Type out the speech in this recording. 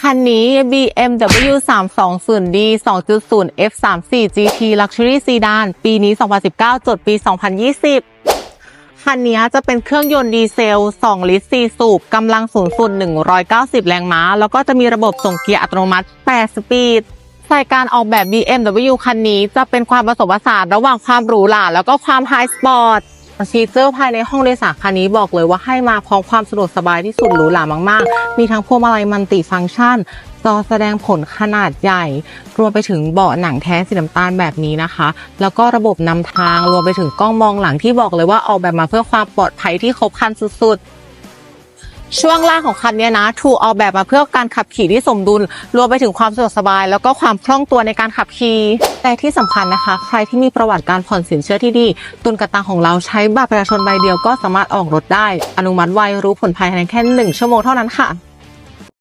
คันนี้ BMW 320D 2.0 F34 GT Luxury Sedan ปีนี้ 2019 จดปี 2020 คันนี้จะเป็นเครื่องยนต์ดีเซล 2 ลิตร 4 สูบ กำลังสูงสุด 190 แรงม้า แล้วก็จะมีระบบส่งเกียร์อัตโนมัติ 8 สปีดใส่การออกแบบ BMW คันนี้จะเป็นความผสมผสานระหว่างความหรูหราแล้วก็ความไฮสปอร์ต ฟีเจอร์ภายในห้องโดยสารคันนี้บอกเลยว่าให้มาพร้อมความสะดวกสบายที่สุดหรูหรามาก ๆ มีทั้งพวงมาลัยมัลติฟังก์ชันจอแสดงผลขนาดใหญ่ รวมไปถึงเบาะหนังแท้สีน้ำตาลแบบนี้นะคะ แล้วก็ระบบนำทางรวมไปถึงกล้องมองหลังที่บอกเลยว่าออกแบบมาเพื่อความปลอดภัยที่ครบครันสุด ๆ ช่วงล่างของคันเนี้ยนะถูกออกแบบมาเพื่อการขับขี่ที่สมดุล รวมไปถึงความสะดวกสบาย แล้วก็ความคล่องตัวในการขับขี่แต่ที่สำคัญนะคะ ใครที่มีประวัติการผ่อนสินเชื่อที่ดี ตุนกระตังของเราใช้บัตรประชาชนใบเดียวก็สามารถออกรถได้ อนุมัติไวรู้ผลภายในแค่หนึ่งชั่วโมงเท่านั้นค่ะ